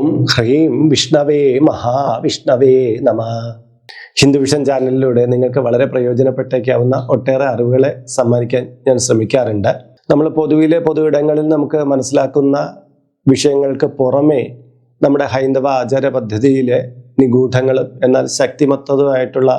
ഓം ഹ്രീം വിഷ്ണവേ മഹാവിഷ്ണവേ നമ. ഹിന്ദു വിഷൻ ചാനലിലൂടെ നിങ്ങൾക്ക് വളരെ പ്രയോജനപ്പെട്ടേക്കാവുന്ന ഒട്ടേറെ അറിവുകളെ സമ്മാനിക്കാൻ ഞാൻ ശ്രമിക്കാറുണ്ട്. നമ്മൾ പൊതുവിലെ ഇടങ്ങളിൽ നമുക്ക് മനസ്സിലാക്കുന്ന വിഷയങ്ങൾക്ക് പുറമേ നമ്മുടെ ഹൈന്ദവ ആചാര പദ്ധതിയിലെ നിഗൂഢങ്ങളും എന്നാൽ ശക്തിമത്തതുമായിട്ടുള്ള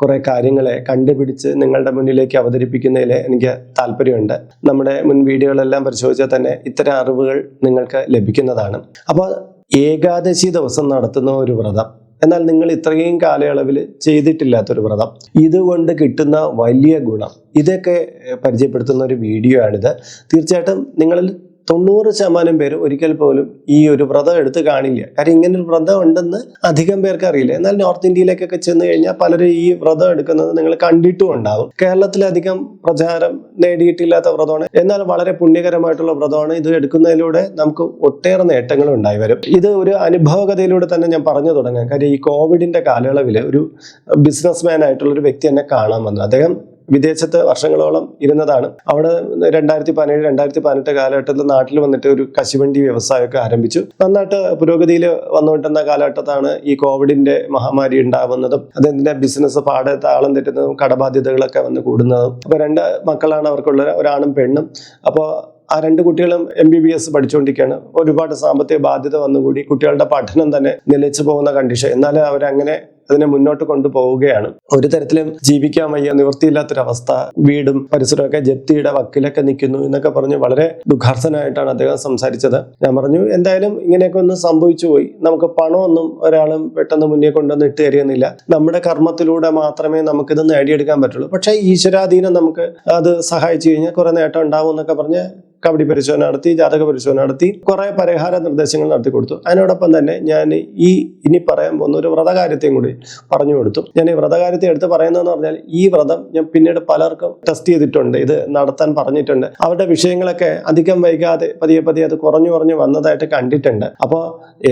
കുറേ കാര്യങ്ങളെ കണ്ടുപിടിച്ച് നിങ്ങളുടെ മുന്നിലേക്ക് അവതരിപ്പിക്കുന്നതിൽ എനിക്ക് താല്പര്യമുണ്ട്. നമ്മുടെ മുൻ വീഡിയോകളെല്ലാം പരിശോധിച്ചാൽ തന്നെ ഇത്തരം അറിവുകൾ നിങ്ങൾക്ക് ലഭിക്കുന്നതാണ്. അപ്പോൾ ഏകാദശി ദിവസം നടത്തുന്ന ഒരു വ്രതം. എന്നാൽ നിങ്ങൾ ഇത്രയും കാലയളവിൽ ചെയ്തിട്ടില്ലാത്തൊരു വ്രതം. ഇതുകൊണ്ട് കിട്ടുന്ന വലിയ ഗുണം. ഇതൊക്കെ പരിചയപ്പെടുത്തുന്ന ഒരു വീഡിയോ ആണിത്. തീർച്ചയായിട്ടും നിങ്ങളിൽ തൊണ്ണൂറ് ശതമാനം പേര് ഒരിക്കൽ പോലും ഈ ഒരു വ്രതം എടുത്ത് കാണില്ല. കാര്യം ഇങ്ങനെ ഒരു വ്രതം ഉണ്ടെന്ന് അധികം പേർക്ക് അറിയില്ല. എന്നാൽ നോർത്ത് ഇന്ത്യയിലേക്കൊക്കെ ചെന്ന് കഴിഞ്ഞാൽ പലരും ഈ വ്രതം എടുക്കുന്നത് നിങ്ങൾ കണ്ടിട്ടും ഉണ്ടാവും. കേരളത്തിലധികം പ്രചാരം നേടിയിട്ടില്ലാത്ത വ്രതമാണ്. എന്നാൽ വളരെ പുണ്യകരമായിട്ടുള്ള വ്രതമാണ്. ഇത് എടുക്കുന്നതിലൂടെ നമുക്ക് ഒട്ടേറെ നേട്ടങ്ങൾ ഉണ്ടായി വരും. ഇത് ഒരു അനുഭവകഥയിലൂടെ തന്നെ ഞാൻ പറഞ്ഞു തുടങ്ങാം. കാര്യം ഈ കോവിഡിന്റെ കാലയളവിൽ ഒരു ബിസിനസ്മാൻ ആയിട്ടുള്ള ഒരു വ്യക്തി എന്നെ കാണാൻ വന്നു. അദ്ദേഹം വിദേശത്ത് വർഷങ്ങളോളം ഇരുന്നതാണ്. അവിടെ രണ്ടായിരത്തി പതിനേഴ് രണ്ടായിരത്തി പതിനെട്ട് കാലഘട്ടത്തിൽ നാട്ടിൽ വന്നിട്ട് ഒരു കശുവണ്ടി വ്യവസായമൊക്കെ ആരംഭിച്ചു. നന്നായിട്ട് പുരോഗതിയിൽ വന്നുകൊണ്ടിരുന്ന കാലഘട്ടത്താണ് ഈ കോവിഡിന്റെ മഹാമാരി ഉണ്ടാവുന്നതും അദ്ദേഹത്തിന്റെ ബിസിനസ് പാടെ താളം തെറ്റുന്നതും കടബാധ്യതകളൊക്കെ വന്ന് കൂടുന്നതും. അപ്പൊ രണ്ട് മക്കളാണ് അവർക്കുള്ള ഒരാണും പെണ്ണും. അപ്പോൾ ആ രണ്ട് കുട്ടികളും എം ബി ബി എസ് പഠിച്ചുകൊണ്ടിരിക്കുകയാണ്. ഒരുപാട് സാമ്പത്തിക ബാധ്യത വന്നുകൂടി. കുട്ടികളുടെ പഠനം തന്നെ നിലച്ചു പോകുന്ന കണ്ടീഷൻ എന്നാലും അവരങ്ങനെ അതിനെ മുന്നോട്ട് കൊണ്ടുപോവുകയാണ്. ഒരു തരത്തിലും ജീവിക്കാൻ വയ്യ നിവൃത്തിയില്ലാത്തൊരവസ്ഥ. വീടും പരിസരമൊക്കെ ജപ്തിയുടെ വക്കിലൊക്കെ നിൽക്കുന്നു എന്നൊക്കെ പറഞ്ഞ് വളരെ ദുഃഖാർത്ഥനായിട്ടാണ് അദ്ദേഹം സംസാരിച്ചത്. ഞാൻ പറഞ്ഞു എന്തായാലും ഇങ്ങനെയൊക്കെ ഒന്ന് സംഭവിച്ചു പോയി. നമുക്ക് പണമൊന്നും ഒരാളും പെട്ടെന്ന് മുന്നേ കൊണ്ടൊന്നും ഇട്ട് തരികയൊന്നുമില്ല നമ്മുടെ കർമ്മത്തിലൂടെ മാത്രമേ നമുക്കിത് നേടിയെടുക്കാൻ പറ്റുള്ളൂ. പക്ഷേ ഈശ്വരാധീനം നമുക്ക് അത് സഹായിച്ചു കഴിഞ്ഞാൽ കുറെ നേട്ടം ഉണ്ടാവും എന്നൊക്കെ പറഞ്ഞ് കബഡി പരിശോധന നടത്തി ജാതക പരിശോധന നടത്തി കുറെ പരിഹാര നിർദ്ദേശങ്ങൾ നടത്തി കൊടുത്തു. അതിനോടൊപ്പം തന്നെ ഞാൻ ഈ ഇനി പറയാൻ പോകുന്ന ഒരു വ്രതകാര്യത്തെയും കൂടി പറഞ്ഞു കൊടുത്തു. ഞാൻ ഈ വ്രതകാര്യത്തെ എടുത്ത് പറയുന്നതെന്ന് പറഞ്ഞാൽ ഈ വ്രതം ഞാൻ പിന്നീട് പലർക്കും ടെസ്റ്റ് ചെയ്തിട്ടുണ്ട് ഇത് നടത്താൻ പറഞ്ഞിട്ടുണ്ട്. അവരുടെ വിഷയങ്ങളൊക്കെ അധികം വൈകാതെ പതിയെ പതിയെ അത് കുറഞ്ഞു കുറഞ്ഞു വന്നതായിട്ട് കണ്ടിട്ടുണ്ട്. അപ്പോൾ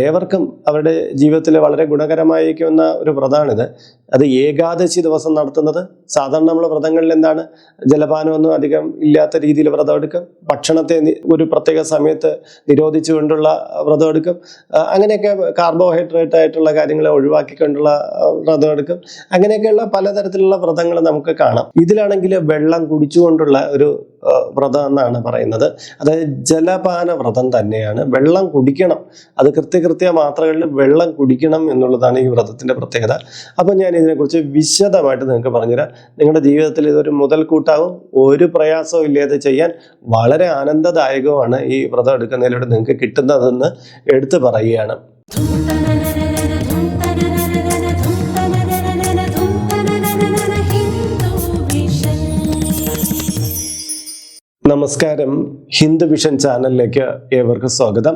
ഏവർക്കും അവരുടെ ജീവിതത്തിൽ വളരെ ഗുണകരമായിരിക്കുന്ന ഒരു വ്രതമാണിത് അത് ഏകാദശി ദിവസം നടത്തുന്നത്. സാധാരണ നമ്മൾ വ്രതങ്ങളിൽ എന്താണ്? ജലപാനമൊന്നും അധികം ഇല്ലാത്ത രീതിയിൽ വ്രതം എടുക്കും ഭക്ഷണത്തെ ഒരു പ്രത്യേക സമയത്ത് നിരോധിച്ചുകൊണ്ടുള്ള വ്രതം എടുക്കും ആ, അങ്ങനെയൊക്കെ കാർബോഹൈഡ്രേറ്റ് ആയിട്ടുള്ള കാര്യങ്ങളെ ഒഴിവാക്കിക്കൊണ്ടുള്ള കൊണ്ടുള്ള വ്രതം എടുക്കും അങ്ങനെയൊക്കെയുള്ള പലതരത്തിലുള്ള വ്രതങ്ങൾ നമുക്ക് കാണാം. ഇതിലാണെങ്കിൽ വെള്ളം കുടിച്ചുകൊണ്ടുള്ള ഒരു വ്രതം എന്നാണ് പറയുന്നത്. അതായത് ജലപാന വ്രതം തന്നെയാണ്. വെള്ളം കുടിക്കണം. അത് കൃത്യകൃത്യ മാത്രകളിൽ വെള്ളം കുടിക്കണം എന്നുള്ളതാണ് ഈ വ്രതത്തിന്റെ പ്രത്യേകത. അപ്പം ഞാൻ ഇതിനെക്കുറിച്ച് വിശദമായിട്ട് നിങ്ങൾക്ക് പറഞ്ഞുതരാം. നിങ്ങളുടെ ജീവിതത്തിൽ ഇതൊരു മുതൽക്കൂട്ടാവും. ഒരു പ്രയാസവും ഇല്ലാതെ ചെയ്യാൻ വളരെ ആനന്ദദായകമാണ് ഈ വ്രതം എടുക്കുന്നതിലൂടെ നിങ്ങൾക്ക് കിട്ടുന്നതെന്ന് എടുത്തു പറയുകയാണ്. നമസ്കാരം. ഹിന്ദു വിഷൻ ചാനലിലേക്ക് ഏവർക്കും സ്വാഗതം.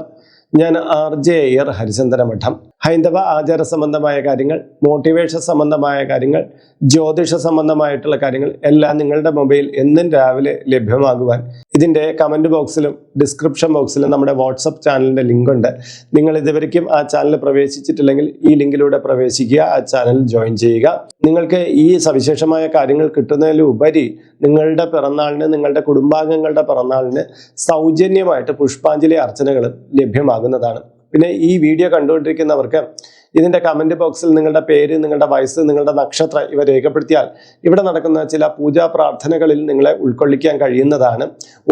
ഞാൻ ആർ ജെ അയ്യർ ഹരിചന്ദ്ര മഠം ഹൈന്ദവ ആചാര സംബന്ധമായ കാര്യങ്ങൾ മോട്ടിവേഷൻ സംബന്ധമായ കാര്യങ്ങൾ ജ്യോതിഷ സംബന്ധമായിട്ടുള്ള കാര്യങ്ങൾ എല്ലാം നിങ്ങളുടെ മൊബൈൽ എന്നും രാവിലെ ലഭ്യമാകുവാൻ ഇതിന്റെ കമന്റ് ബോക്സിലും ഡിസ്ക്രിപ്ഷൻ ബോക്സിലും നമ്മുടെ വാട്സപ്പ് ചാനലിന്റെ ലിങ്ക് ഉണ്ട്. നിങ്ങൾ ഇതുവരെയ്ക്കും ആ ചാനൽ പ്രവേശിച്ചിട്ടില്ലെങ്കിൽ ഈ ലിങ്കിലൂടെ പ്രവേശിക്കുക ആ ചാനൽ ജോയിൻ ചെയ്യുക. നിങ്ങൾക്ക് ഈ സവിശേഷമായ കാര്യങ്ങൾ കിട്ടുന്നതിലുപരി നിങ്ങളുടെ പിറന്നാളിന് നിങ്ങളുടെ കുടുംബാംഗങ്ങളുടെ പിറന്നാളിന് സൗജന്യമായിട്ട് പുഷ്പാഞ്ജലി അർച്ചനകളും ലഭ്യമാകുന്നതാണ്. പിന്നെ ഈ വീഡിയോ കണ്ടുകൊണ്ടിരിക്കുന്നവർക്ക് ഇതിന്റെ കമന്റ് ബോക്സിൽ നിങ്ങളുടെ പേര് നിങ്ങളുടെ വയസ്സ് നിങ്ങളുടെ നക്ഷത്രം ഇവ രേഖപ്പെടുത്തിയാൽ ഇവിടെ നടക്കുന്ന ചില പൂജാ പ്രാർത്ഥനകളിൽ നിങ്ങളെ ഉൾക്കൊള്ളിക്കാൻ കഴിയുന്നതാണ്.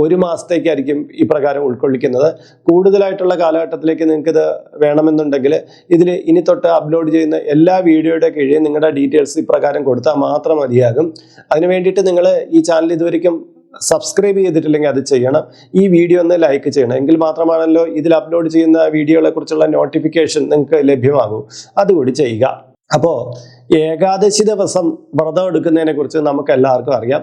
ഒരു മാസത്തേക്കായിരിക്കും ഇപ്രകാരം ഉൾക്കൊള്ളിക്കുന്നത്. കൂടുതലായിട്ടുള്ള കാലഘട്ടത്തിലേക്ക് നിങ്ങൾക്കിത് വേണമെന്നുണ്ടെങ്കിൽ ഇതിൽ ഇനി തൊട്ട് അപ്ലോഡ് ചെയ്യുന്ന എല്ലാ വീഡിയോയുടെ കീഴിൽ നിങ്ങളുടെ ഡീറ്റെയിൽസ് ഇപ്രകാരം കൊടുത്താൽ മാത്രം മതിയാകും. അതിന് വേണ്ടിയിട്ട് നിങ്ങൾ ഈ ചാനൽ ഇതുവരെയ്ക്കും സബ്സ്ക്രൈബ് ചെയ്തിട്ടില്ലെങ്കിൽ അത് ചെയ്യണം. ഈ വീഡിയോ ഒന്ന് ലൈക്ക് ചെയ്യണം. എങ്കിൽ മാത്രമാണല്ലോ ഇതിൽ അപ്ലോഡ് ചെയ്യുന്ന വീഡിയോകളെ കുറിച്ചുള്ള നോട്ടിഫിക്കേഷൻ നിങ്ങൾക്ക് ലഭ്യമാകൂ. അതുകൂടി ചെയ്യുക. അപ്പോൾ ഏകാദശി ദിവസം വ്രതം എടുക്കുന്നതിനെ കുറിച്ച് നമുക്ക് എല്ലാവർക്കും അറിയാം.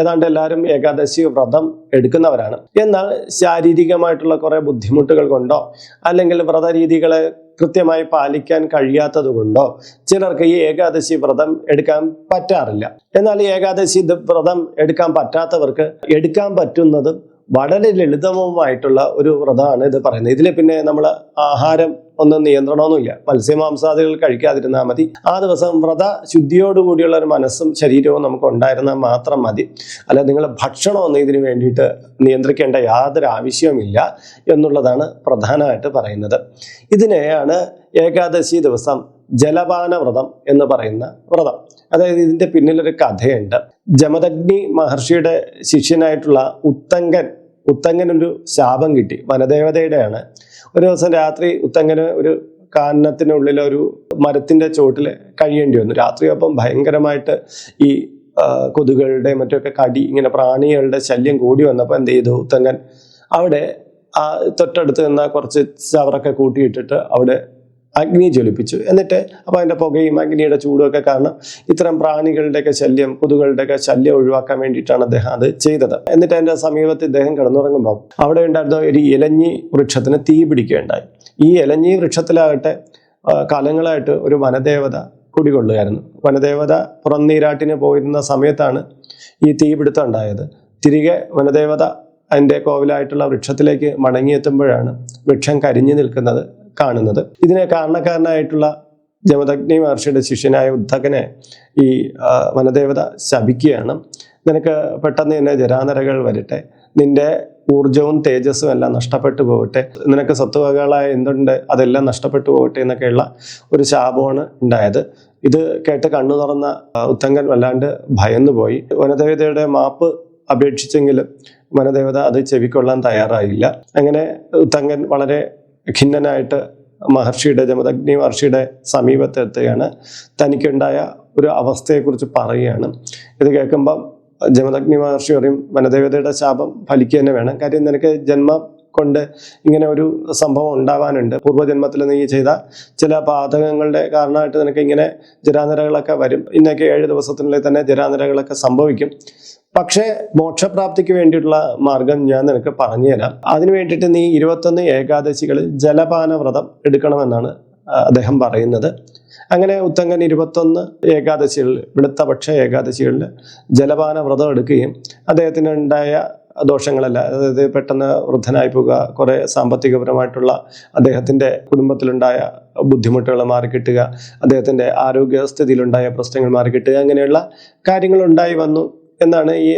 ഏതാണ്ട് എല്ലാവരും ഏകാദശി വ്രതം എടുക്കുന്നവരാണ്. എന്നാൽ ശാരീരികമായിട്ടുള്ള കുറേ ബുദ്ധിമുട്ടുകൾ കൊണ്ടോ അല്ലെങ്കിൽ വ്രതരീതികളെ കൃത്യമായി പാലിക്കാൻ കഴിയാത്തത് കൊണ്ടോ ചിലർക്ക് ഈ ഏകാദശി വ്രതം എടുക്കാൻ പറ്റാറില്ല. എന്നാൽ ഈ ഏകാദശി വ്രതം എടുക്കാൻ പറ്റാത്തവർക്ക് എടുക്കാൻ പറ്റുന്നതും വളരെ ലളിതവുമായിട്ടുള്ള ഒരു വ്രതമാണ് ഇത് പറയുന്നത്. ഇതിൽ പിന്നെ നമ്മൾ ആഹാരം ഒന്നും നിയന്ത്രണമൊന്നുമില്ല. മത്സ്യമാംസാദികൾ കഴിക്കാതിരുന്നാൽ മതി. ആ ദിവസം വ്രത ശുദ്ധിയോടുകൂടിയുള്ള ഒരു മനസ്സും ശരീരവും നമുക്ക് ഉണ്ടായിരുന്നാൽ മാത്രം മതി. അല്ല നിങ്ങൾ ഭക്ഷണമൊന്നും ഇതിന് വേണ്ടിയിട്ട് നിയന്ത്രിക്കേണ്ട യാതൊരു ആവശ്യവുമില്ല എന്നുള്ളതാണ് പ്രധാനമായിട്ട് പറയുന്നത്. ഇതിനെയാണ് ഏകാദശി ദിവസം ജലപാന വ്രതം എന്ന് പറയുന്ന വ്രതം. അതായത് ഇതിന്റെ പിന്നിലൊരു കഥയുണ്ട്. ജമദഗ്നി മഹർഷിയുടെ ശിഷ്യനായിട്ടുള്ള ഉത്തങ്കൻ ഉത്തങ്കൻ ഒരു ശാപം കിട്ടി. വനദേവതയുടെയാണ്. ഒരു ദിവസം രാത്രി ഉത്തങ്ങന് ഒരു കാനനത്തിനുള്ളിൽ ഒരു മരത്തിന്റെ ചോട്ടിൽ കഴിയേണ്ടി വന്നു. രാത്രി അപ്പം ഭയങ്കരമായിട്ട് ഈ കൊതുകുകളുടെ മറ്റൊക്കെ കടി ഇങ്ങനെ പ്രാണികളുടെ ശല്യം കൂടി വന്നപ്പോൾ എന്ത് ചെയ്തു ഉത്തങ്ങൻ? അവിടെ ആ തൊട്ടടുത്ത് നിന്ന കുറച്ച് ചവറൊക്കെ കൂട്ടിയിട്ടിട്ട് അവിടെ അഗ്നി ജ്വലിപ്പിച്ചു. എന്നിട്ട് അപ്പോൾ അതിന്റെ പുകയും അഗ്നിയുടെ ചൂടുമൊക്കെ കാരണം ഇത്തരം പ്രാണികളുടെയൊക്കെ ശല്യം കൊതുകളുടെയൊക്കെ ശല്യം ഒഴിവാക്കാൻ വേണ്ടിയിട്ടാണ് അദ്ദേഹം അത് ചെയ്തത്. എന്നിട്ട് അതിന്റെ സമീപത്ത് ഇദ്ദേഹം കിടന്നുറങ്ങുമ്പോൾ അവിടെ ഉണ്ടായിരുന്ന ഒരു ഇലഞ്ഞി വൃക്ഷത്തിന് തീ പിടിക്കുകയുണ്ടായി. ഈ ഇലഞ്ഞി വൃക്ഷത്തിലാകട്ടെ കാലങ്ങളായിട്ട് ഒരു വനദേവത കുടികൊള്ളുകയായിരുന്നു. വനദേവത പുറന്നീരാട്ടിന് പോയിരുന്ന സമയത്താണ് ഈ തീപിടുത്തം ഉണ്ടായത്. തിരികെ വനദേവത അതിന്റെ കോവിലായിട്ടുള്ള വൃക്ഷത്തിലേക്ക് മടങ്ങിയെത്തുമ്പോഴാണ് വൃക്ഷം കരിഞ്ഞു നിൽക്കുന്നത് കാണുന്നത്. ഇതിനെ കാരണക്കാരനായിട്ടുള്ള ജമദഗ്നി മഹർഷിയുടെ ശിഷ്യനായ ഉദ്ധകനെ ഈ വനദേവത ശപിക്കുകയാണ്. നിനക്ക് പെട്ടെന്ന് തന്നെ ജരാനരകൾ വരട്ടെ. നിന്റെ ഊർജവും തേജസ്സും എല്ലാം നഷ്ടപ്പെട്ടു പോകട്ടെ. നിനക്ക് സ്വത്തുവകകളായ എന്തുണ്ട് അതെല്ലാം നഷ്ടപ്പെട്ടു പോകട്ടെ എന്നൊക്കെയുള്ള ഒരു ശാപമാണ് ഉണ്ടായത്. ഇത് കേട്ട് കണ്ണു തുറന്ന ഉത്തങ്കൻ വല്ലാണ്ട് ഭയന്നു പോയി. വനദേവതയുടെ മാപ്പ് അപേക്ഷിച്ചെങ്കിലും വനദേവത അത് ചെവിക്കൊള്ളാൻ തയ്യാറായില്ല. അങ്ങനെ ഉത്തങ്കൻ വളരെ ഖിന്നനായിട്ട് മഹർഷിയുടെ ജമദഗ്നി മഹർഷിയുടെ സമീപത്തെത്തുകയാണ് തനിക്കുണ്ടായ ഒരു അവസ്ഥയെക്കുറിച്ച് പറയുകയാണ്. ഇത് കേൾക്കുമ്പം ജമദഗ്നി മഹർഷി പറയും വനദേവതയുടെ ശാപം ഫലിക്കുക തന്നെ വേണം. കാര്യം നിനക്ക് ജന്മം കൊണ്ട് ഇങ്ങനെ ഒരു സംഭവം ഉണ്ടാവാനുണ്ട്. പൂർവജന്മത്തിൽ നീ ചെയ്ത ചില പാതകങ്ങളുടെ കാരണമായിട്ട് നിനക്ക് ഇങ്ങനെ ജരാനിരകളൊക്കെ വരും. ഇന്നൊക്കെ ഏഴ് ദിവസത്തിനുള്ളിൽ തന്നെ ജരാനിരകളൊക്കെ സംഭവിക്കും. പക്ഷേ മോക്ഷപ്രാപ്തിക്ക് വേണ്ടിയിട്ടുള്ള മാർഗം ഞാൻ നിനക്ക് പറഞ്ഞു തരാം അതിനു വേണ്ടിയിട്ട് നീ ഇരുപത്തൊന്ന് ഏകാദശികളിൽ ജലപാന വ്രതം എടുക്കണമെന്നാണ് അദ്ദേഹം പറയുന്നത്. അങ്ങനെ ഉത്തങ്കൻ ഇരുപത്തൊന്ന് ഏകാദശികളിൽ വെളുത്തപക്ഷ ഏകാദശികളിൽ ജലപാന വ്രതം എടുക്കുകയും അദ്ദേഹത്തിന് ഉണ്ടായ ദോഷങ്ങളല്ല അതായത് പെട്ടെന്ന് വൃദ്ധനായി പോകുക കുറേ സാമ്പത്തികപരമായിട്ടുള്ള അദ്ദേഹത്തിന്റെ കുടുംബത്തിലുണ്ടായ ബുദ്ധിമുട്ടുകൾ മാറിക്കിട്ടുക അദ്ദേഹത്തിന്റെ ആരോഗ്യസ്ഥിതിയിലുണ്ടായ പ്രശ്നങ്ങൾ മാറിക്കിട്ടുക അങ്ങനെയുള്ള കാര്യങ്ങൾ ഉണ്ടായി വന്നു. എന്നാണ് ഈ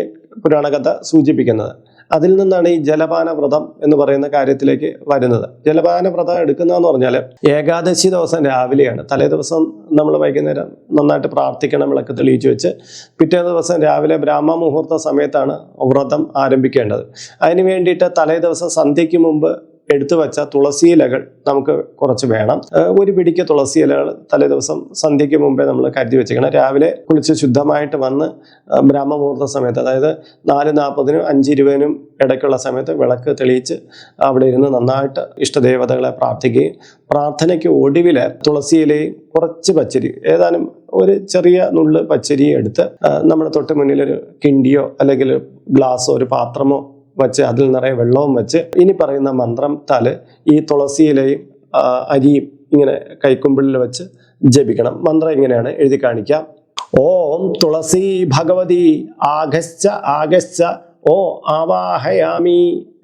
പുരാണകഥ സൂചിപ്പിക്കുന്നത്. അതിൽ നിന്നാണ് ഈ ജലപാന വ്രതം എന്ന് പറയുന്ന കാര്യത്തിലേക്ക് വരുന്നത്. ജലപാന വ്രതം എടുക്കുന്നതെന്ന് പറഞ്ഞാൽ ഏകാദശി ദിവസം രാവിലെയാണ്. തലേ ദിവസം നമ്മൾ വൈകുന്നേരം നന്നായിട്ട് പ്രാർത്ഥിക്കണം വിളക്ക് തെളിയിച്ചു വെച്ച് പിറ്റേ ദിവസം രാവിലെ ബ്രാഹ്മ മുഹൂർത്ത സമയത്താണ് വ്രതം ആരംഭിക്കേണ്ടത്. അതിന് വേണ്ടിയിട്ട് തലേ ദിവസം സന്ധ്യയ്ക്ക് മുമ്പ് എടുത്തു വെച്ച തുളസി ഇലകൾ നമുക്ക് കുറച്ച് വേണം. ഒരു പിടിക്ക് തുളസി ഇലകൾ തലേ ദിവസം സന്ധ്യയ്ക്ക് മുമ്പേ നമ്മൾ കരുതി വെച്ചേക്കണം രാവിലെ കുളിച്ച് ശുദ്ധമായിട്ട് വന്ന് ബ്രാഹ്മമുഹൂർത്ത സമയത്ത് അതായത് നാല് നാൽപ്പതിനും അഞ്ച് ഇരുപതിനും ഇടയ്ക്കുള്ള സമയത്ത് വിളക്ക് തെളിയിച്ച് അവിടെ ഇരുന്ന് നന്നായിട്ട് ഇഷ്ടദേവതകളെ പ്രാർത്ഥിക്കുകയും പ്രാർത്ഥനയ്ക്ക് ഒടുവിൽ തുളസി ഇലയും കുറച്ച് പച്ചരി ഏതാനും ഒരു ചെറിയ നുള്ള് പച്ചരി എടുത്ത് നമ്മുടെ തൊട്ട് മുന്നിൽ ഒരു കിണ്ടിയോ അല്ലെങ്കിൽ ഗ്ലാസോ ഒരു പാത്രമോ വെച്ച് അതിൽ നിറയെ വെള്ളവും വെച്ച് ഇനി പറയുന്ന മന്ത്രം താൽ ഈ തുളസിയിലയും അരിയും ഇങ്ങനെ കൈക്കുമ്പിളിൽ വെച്ച് ജപിക്കണം. മന്ത്രം ഇങ്ങനെയാണ് എഴുതി കാണിക്കാം ഓം തുളസി ഭഗവതി ആഗശ്ച ആഗശ്ച ഓ ആവാഹയാമി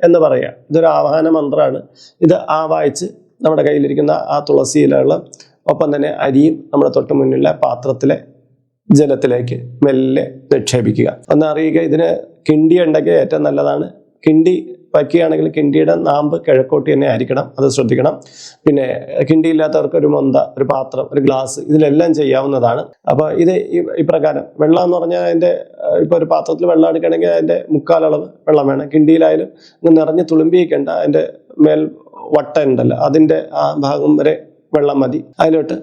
എന്ന് പറയുക. ഇതൊരു ആവാഹന മന്ത്രമാണ് ഇത് ആവാഹിച്ച് നമ്മുടെ കയ്യിലിരിക്കുന്ന ആ തുളസിയിലുള്ള ഒപ്പം തന്നെ അരിയും നമ്മുടെ തൊട്ട് മുന്നിലെ പാത്രത്തിലെ ജലത്തിലേക്ക് മെല്ലെ നിക്ഷേപിക്കുക. ഒന്ന് അറിയുക ഇതിന് കിണ്ടി ഉണ്ടെങ്കിൽ ഏറ്റവും നല്ലതാണ് കിണ്ടി വയ്ക്കുകയാണെങ്കിൽ കിണ്ടിയുടെ നാമ്പ് കിഴക്കോട്ട് തന്നെ ആയിരിക്കണം അത് ശ്രദ്ധിക്കണം. പിന്നെ കിണ്ടി ഇല്ലാത്തവർക്ക് ഒരു മൊന്ത ഒരു പാത്രം ഒരു ഗ്ലാസ് ഇതിലെല്ലാം ചെയ്യാവുന്നതാണ്. അപ്പോൾ ഇത് ഇപ്രകാരം വെള്ളം എന്ന് പറഞ്ഞാൽ അതിന്റെ ഇപ്പോൾ ഒരു പാത്രത്തിൽ വെള്ളം എടുക്കണമെങ്കിൽ അതിന്റെ മുക്കാലളവ് വെള്ളം വേണം. കിണ്ടിയിലായാലും നിറഞ്ഞ് തുളുമ്പിയിക്കേണ്ട അതിന്റെ മേൽ വട്ട ഉണ്ടല്ലോ അതിന്റെ ആ ഭാഗം വരെ വെള്ളം മതി. അതിലോട്ട്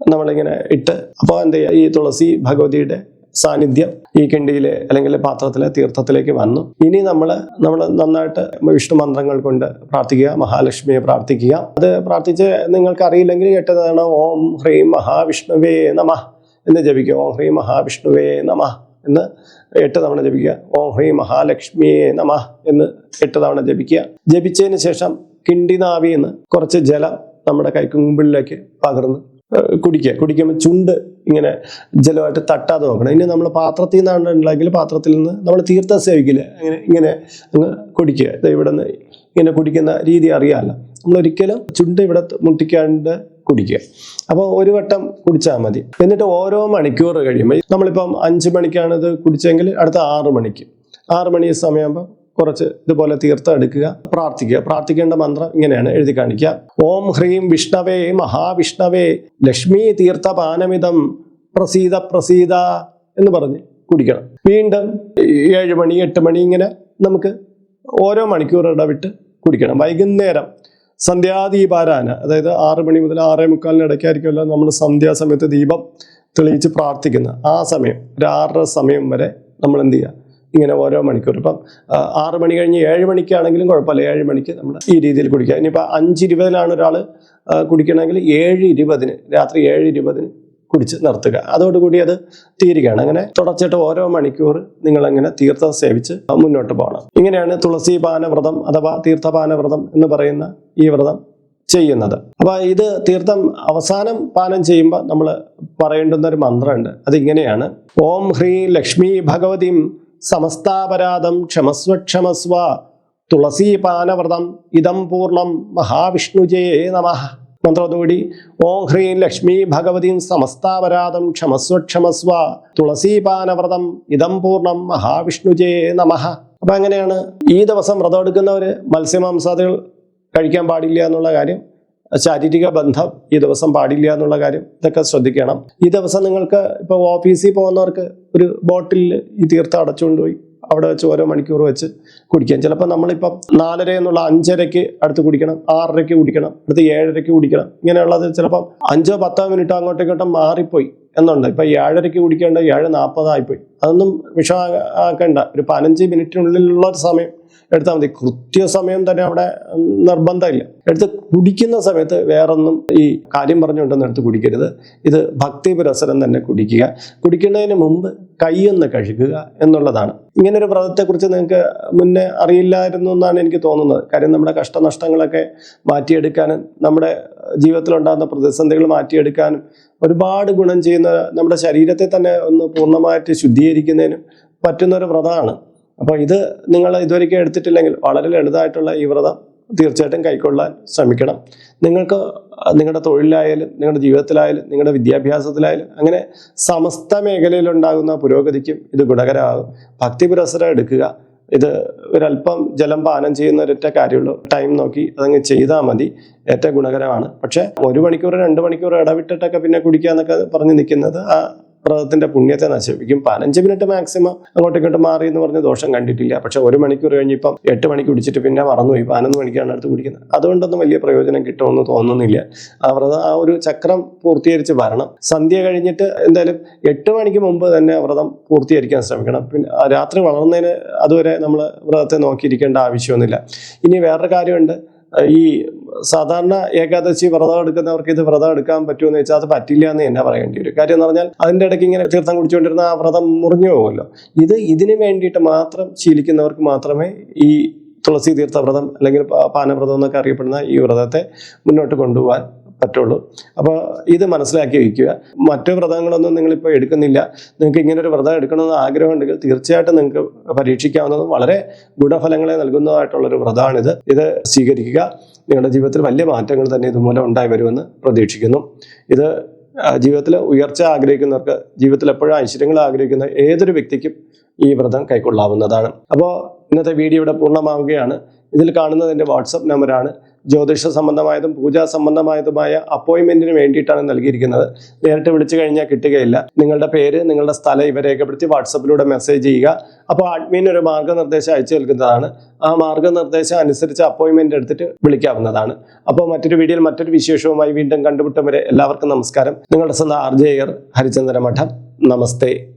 നമ്മളിങ്ങനെ ഇട്ട് അപ്പോൾ എന്ത് ചെയ്യുക? ഈ തുളസി ഭഗവതിയുടെ സാന്നിധ്യം ഈ കിണ്ടിയിലെ അല്ലെങ്കിൽ പാത്രത്തിലെ തീർത്ഥത്തിലേക്ക് വന്നു. ഇനി നമ്മൾ നമ്മൾ നന്നായിട്ട് വിഷ്ണു മന്ത്രങ്ങൾ കൊണ്ട് പ്രാർത്ഥിക്കുക മഹാലക്ഷ്മിയെ പ്രാർത്ഥിക്കുക. അത് പ്രാർത്ഥിച്ച് നിങ്ങൾക്ക് അറിയില്ലെങ്കിൽ കേട്ടതാണ് ഓം ഹ്രീം മഹാവിഷ്ണുവേ നമ എന്ന് ജപിക്കുക. ഓം ഹ്രീം മഹാവിഷ്ണുവേ നമ എന്ന് എട്ട് തവണ ജപിക്കുക. ഓം ഹ്രീം മഹാലക്ഷ്മിയെ നമ എന്ന് എട്ട് തവണ ജപിക്കുക. ജപിച്ചതിന് ശേഷം കിണ്ടിനാവിന്ന് കുറച്ച് ജലം നമ്മുടെ കൈക്കുമ്പിളിലേക്ക് പകർന്ന് കുടിക്കുക. കുടിക്കുമ്പോൾ ചുണ്ട് ഇങ്ങനെ ജലമായിട്ട് തട്ടാതെ നോക്കണം. ഇനി നമ്മൾ പാത്രത്തിൽ നിന്നാണ് ഉണ്ടെങ്കിൽ പാത്രത്തിൽ നിന്ന് നമ്മൾ തീർത്ഥം സേവിക്കില്ല? അങ്ങനെ ഇങ്ങനെ അങ്ങ് കുടിക്കുക. ഇവിടെ നിന്ന് ഇങ്ങനെ കുടിക്കുന്ന രീതി അറിയാമല്ലോ. നമ്മൾ ഒരിക്കലും ചുണ്ട് ഇവിടെ മുട്ടിക്കാണ്ട് കുടിക്കുക. അപ്പോൾ ഒരു വട്ടം കുടിച്ചാൽ മതി. എന്നിട്ട് ഓരോ മണിക്കൂർ കഴിയുമ്പോൾ നമ്മളിപ്പം അഞ്ച് മണിക്കാണ് ഇത് കുടിച്ചെങ്കിൽ അടുത്ത ആറ് മണിക്ക്. ആറ് മണി സമയമാകുമ്പോൾ കുറച്ച് ഇതുപോലെ തീർത്ത് എടുക്കുക പ്രാർത്ഥിക്കുക. പ്രാർത്ഥിക്കേണ്ട മന്ത്രം ഇങ്ങനെയാണ് എഴുതി കാണിക്കുക. ഓം ഹ്രീം വിഷ്ണവേ മഹാവിഷ്ണവേ ലക്ഷ്മി തീർത്ഥപാനമിതം പ്രസീത പ്രസീത എന്ന് പറഞ്ഞ് കുടിക്കണം. വീണ്ടും ഏഴ് മണി എട്ട് മണി ഇങ്ങനെ നമുക്ക് ഓരോ മണിക്കൂർ ഇടവിട്ട് കുടിക്കണം. വൈകുന്നേരം സന്ധ്യാദീപാരാന അതായത് ആറ് മണി മുതൽ ആറേ മുക്കാലിന് ഇടയ്ക്കായിരിക്കുമല്ലോ നമ്മൾ സന്ധ്യാസമയത്ത് ദീപം തെളിയിച്ച് പ്രാർത്ഥിക്കുന്ന ആ സമയം ഒരു ആറര സമയം വരെ നമ്മൾ എന്ത് ചെയ്യുക? ഇങ്ങനെ ഓരോ മണിക്കൂർ. ഇപ്പം ആറ് മണി കഴിഞ്ഞ് ഏഴ് മണിക്കാണെങ്കിലും കുഴപ്പമില്ല. ഏഴ് മണിക്ക് നമ്മൾ ഈ രീതിയിൽ കുടിക്കുക. ഇനിയിപ്പോൾ അഞ്ച് ഇരുപതിനാണ് ഒരാൾ കുടിക്കണമെങ്കിൽ ഏഴ് ഇരുപതിന് രാത്രി ഏഴ് ഇരുപതിന് കുടിച്ച് നിർത്തുക. അതോടുകൂടി അത് തീരുകയാണ്. അങ്ങനെ തുടച്ചിട്ട് ഓരോ മണിക്കൂർ നിങ്ങൾ അങ്ങനെ തീർത്ഥം സേവിച്ച് മുന്നോട്ട് പോകണം. ഇങ്ങനെയാണ് തുളസി പാനവ്രതം അഥവാ തീർത്ഥപാനവ്രതം എന്ന് പറയുന്ന ഈ വ്രതം ചെയ്യുന്നത്. അപ്പോൾ ഇത് തീർത്ഥം അവസാനം പാനം ചെയ്യുമ്പോൾ നമ്മൾ പറയേണ്ടുന്ന ഒരു മന്ത്രമുണ്ട്. അതിങ്ങനെയാണ്. ഓം ഹ്രീ ലക്ഷ്മി ഭഗവതിം സമസ്താപരാധം ക്ഷമസ്വ ക്ഷമസ്വ. തുളസീപാനവ്രതം ഇതം പൂർണം മഹാവിഷ്ണുജേ നമ. മന്ത്രത്തോടി ഓം ഹ്രീം ലക്ഷ്മി ഭഗവതിം സമസ്താപരാധം ക്ഷമസ്വ ക്ഷമസ്വ. തുളസീപാനവ്രതം ഇതം പൂർണം മഹാവിഷ്ണുജേ നമ. അപ്പൊ അങ്ങനെയാണ് ഈ ദിവസം വ്രതം എടുക്കുന്നവര് മത്സ്യമാംസാദികൾ കഴിക്കാൻ പാടില്ല എന്നുള്ള കാര്യം? ശാരീരിക ബന്ധം ഈ ദിവസം പാടില്ല എന്നുള്ള കാര്യം ഇതൊക്കെ ശ്രദ്ധിക്കണം. ഈ ദിവസം നിങ്ങൾക്ക് ഇപ്പോൾ ഓഫീസിൽ പോകുന്നവർക്ക് ഒരു ബോട്ടിലിൽ ഈ തീർത്ഥം അടച്ചുകൊണ്ട് പോയി അവിടെ വെച്ച് ഓരോ മണിക്കൂർ വെച്ച് കുടിക്കാം. ചിലപ്പോൾ നമ്മളിപ്പം നാലര എന്നുള്ള അഞ്ചരയ്ക്ക് അടുത്ത് കുടിക്കണം ആറരയ്ക്ക് കുടിക്കണം അടുത്ത് ഏഴരയ്ക്ക് കുടിക്കണം ഇങ്ങനെയുള്ളത് ചിലപ്പം അഞ്ചോ പത്തോ മിനിറ്റ് അങ്ങോട്ടും ഇങ്ങോട്ടും മാറിപ്പോയി എന്നുണ്ട്. ഇപ്പം ഏഴരയ്ക്ക് കുടിക്കേണ്ട ഏഴ് നാൽപ്പതായിപ്പോയി അതൊന്നും വിഷമാക്കേണ്ട ഒരു പതിനഞ്ച് മിനിറ്റിനുള്ളിലുള്ള ഒരു സമയം എടുത്താൽ മതി. കൃത്യസമയം തന്നെ അവിടെ നിർബന്ധമില്ല. എടുത്ത് കുടിക്കുന്ന സമയത്ത് വേറൊന്നും ഈ കാര്യം പറഞ്ഞുകൊണ്ടൊന്നും എടുത്ത് കുടിക്കരുത്. ഇത് ഭക്തി പുരസരം തന്നെ കുടിക്കുക. കുടിക്കുന്നതിന് മുമ്പ് കൈയൊന്ന് കഴുകുക എന്നുള്ളതാണ്. ഇങ്ങനെ ഒരു വ്രതത്തെക്കുറിച്ച് നിങ്ങൾക്ക് മുന്നേ അറിയില്ലായിരുന്നു എന്നാണ് എനിക്ക് തോന്നുന്നത്. കാര്യം നമ്മുടെ കഷ്ടനഷ്ടങ്ങളൊക്കെ മാറ്റിയെടുക്കാനും നമ്മുടെ ജീവിതത്തിലുണ്ടാകുന്ന പ്രതിസന്ധികൾ മാറ്റിയെടുക്കാനും ഒരുപാട് ഗുണം ചെയ്യുന്ന നമ്മുടെ ശരീരത്തെ തന്നെ ഒന്ന് പൂർണമായിട്ട് ശുദ്ധീകരിക്കുന്നതിനും പറ്റുന്നൊരു വ്രതമാണ്. അപ്പോൾ ഇത് നിങ്ങൾ ഇതുവരെയ്ക്ക് എടുത്തിട്ടില്ലെങ്കിൽ വളരെ ലളിതമായിട്ടുള്ള ഈ വ്രതം തീർച്ചയായിട്ടും കൈക്കൊള്ളാൻ ശ്രമിക്കണം. നിങ്ങൾക്ക് നിങ്ങളുടെ തൊഴിലായാലും നിങ്ങളുടെ ജീവിതത്തിലായാലും നിങ്ങളുടെ വിദ്യാഭ്യാസത്തിലായാലും അങ്ങനെ സമസ്ത മേഖലയിലുണ്ടാകുന്ന പുരോഗതിക്കും ഇത് ഗുണകരമാകും. ഭക്തി പുരസരം എടുക്കുക. ഇത് ഒരല്പം ജലം പാനം ചെയ്യുന്ന ഒരൊറ്റ കാര്യമുള്ളൂ. ടൈം നോക്കി അതങ്ങ് ചെയ്താൽ മതി. ഏറ്റവും ഗുണകരമാണ്. പക്ഷേ ഒരു മണിക്കൂർ രണ്ട് മണിക്കൂർ ഇടവിട്ടിട്ടൊക്കെ പിന്നെ കുടിക്കുക എന്നൊക്കെ പറഞ്ഞ് നിൽക്കുന്നത് ആ വ്രതത്തിന്റെ പുണ്യത്തെ നശിപ്പിക്കും. പതിനഞ്ച് മിനിറ്റ് മാക്സിമം അങ്ങോട്ടും ഇങ്ങോട്ടും മാറി എന്ന് പറഞ്ഞ് ദോഷം കണ്ടിട്ടില്ല. പക്ഷെ ഒരു മണിക്കൂർ കഴിഞ്ഞ് ഇപ്പം എട്ട് മണിക്ക് കുടിച്ചിട്ട് പിന്നെ മറന്നുപോയി. പതിനൊന്ന് മണിക്കാണ് അടുത്ത് കുടിക്കുന്നത്. അതുകൊണ്ടൊന്നും വലിയ പ്രയോജനം കിട്ടുമെന്ന് തോന്നുന്നില്ല. ആ വ്രതം ആ ഒരു ചക്രം പൂർത്തീകരിച്ച് വരണം. സന്ധ്യ കഴിഞ്ഞിട്ട് എന്തായാലും എട്ട് മണിക്ക് മുമ്പ് തന്നെ വ്രതം പൂർത്തീകരിക്കാൻ ശ്രമിക്കണം. പിന്നെ രാത്രി വളർന്നതിന് അതുവരെ നമ്മൾ വ്രതത്തെ നോക്കിയിരിക്കേണ്ട ആവശ്യമൊന്നുമില്ല. ഇനി വേറൊരു കാര്യമുണ്ട്. ഈ സാധാരണ ഏകാദശി വ്രതം എടുക്കുന്നവർക്ക് ഇത് വ്രതം എടുക്കാൻ പറ്റുമെന്ന് വെച്ചാൽ അത് പറ്റില്ല എന്ന് തന്നെ പറയേണ്ടി വരും. കാര്യം എന്ന് പറഞ്ഞാൽ അതിന്റെ ഇടയ്ക്ക് ഇങ്ങനെ തീർത്ഥം കുടിച്ചുകൊണ്ടിരുന്ന ആ വ്രതം മുറിഞ്ഞു പോകുമല്ലോ. ഇത് ഇതിനു വേണ്ടിയിട്ട് മാത്രം ശീലിക്കുന്നവർക്ക് മാത്രമേ ഈ തുളസി തീർത്ഥവ്രതം അല്ലെങ്കിൽ പാനവ്രതം എന്നൊക്കെ അറിയപ്പെടുന്ന ഈ വ്രതത്തെ മുന്നോട്ട് കൊണ്ടുപോകാൻ പറ്റുള്ളൂ. അപ്പോൾ ഇത് മനസ്സിലാക്കി വയ്ക്കുക. മറ്റു വ്രതങ്ങളൊന്നും നിങ്ങളിപ്പോൾ എടുക്കുന്നില്ല. നിങ്ങൾക്ക് ഇങ്ങനെ ഒരു വ്രതം എടുക്കണമെന്ന് ആഗ്രഹമുണ്ടെങ്കിൽ തീർച്ചയായിട്ടും നിങ്ങൾക്ക് പരീക്ഷിക്കാവുന്നതും വളരെ ഗുണഫലങ്ങളെ നൽകുന്നതായിട്ടുള്ളൊരു വ്രതമാണിത് ഇത് സ്വീകരിക്കുക. നിങ്ങളുടെ ജീവിതത്തിൽ വലിയ മാറ്റങ്ങൾ തന്നെ ഇതുമൂലം ഉണ്ടായി വരുമെന്ന് പ്രതീക്ഷിക്കുന്നു. ഇത് ജീവിതത്തിൽ ഉയർച്ച ആഗ്രഹിക്കുന്നവർക്ക് ജീവിതത്തിൽ എപ്പോഴും ഐശ്വര്യങ്ങൾ ആഗ്രഹിക്കുന്ന ഏതൊരു വ്യക്തിക്കും ഈ വ്രതം കൈക്കൊള്ളാവുന്നതാണ്. അപ്പോൾ ഇന്നത്തെ വീഡിയോ ഇവിടെ പൂർണമാവുകയാണ്. ഇതിൽ കാണുന്നത് എന്റെ വാട്സപ്പ് നമ്പറാണ്. ജ്യോതിഷ സംബന്ധമായതും പൂജാ സംബന്ധമായതുമായ അപ്പോയിൻമെന്റിന് വേണ്ടിയിട്ടാണ് നൽകിയിരിക്കുന്നത്. നേരിട്ട് വിളിച്ചു കഴിഞ്ഞാൽ കിട്ടുകയില്ല. നിങ്ങളുടെ പേര് നിങ്ങളുടെ സ്ഥലം ഇവ രേഖപ്പെടുത്തി വാട്സപ്പിലൂടെ മെസ്സേജ് ചെയ്യുക. അപ്പോൾ അഡ്മിൻ ഒരു മാർഗനിർദ്ദേശം അയച്ചു നൽകുന്നതാണ്. ആ മാർഗനിർദ്ദേശം അനുസരിച്ച് അപ്പോയിൻമെന്റ് എടുത്തിട്ട് വിളിക്കാവുന്നതാണ്. അപ്പോൾ മറ്റൊരു വീഡിയോയിൽ മറ്റൊരു വിശേഷവുമായി വീണ്ടും കണ്ടുമുട്ടും വരെ എല്ലാവർക്കും നമസ്കാരം. നിങ്ങളുടെ സ്വന്തം ആർ ജെ ഹരിചന്ദ്ര മഠം നമസ്തേ.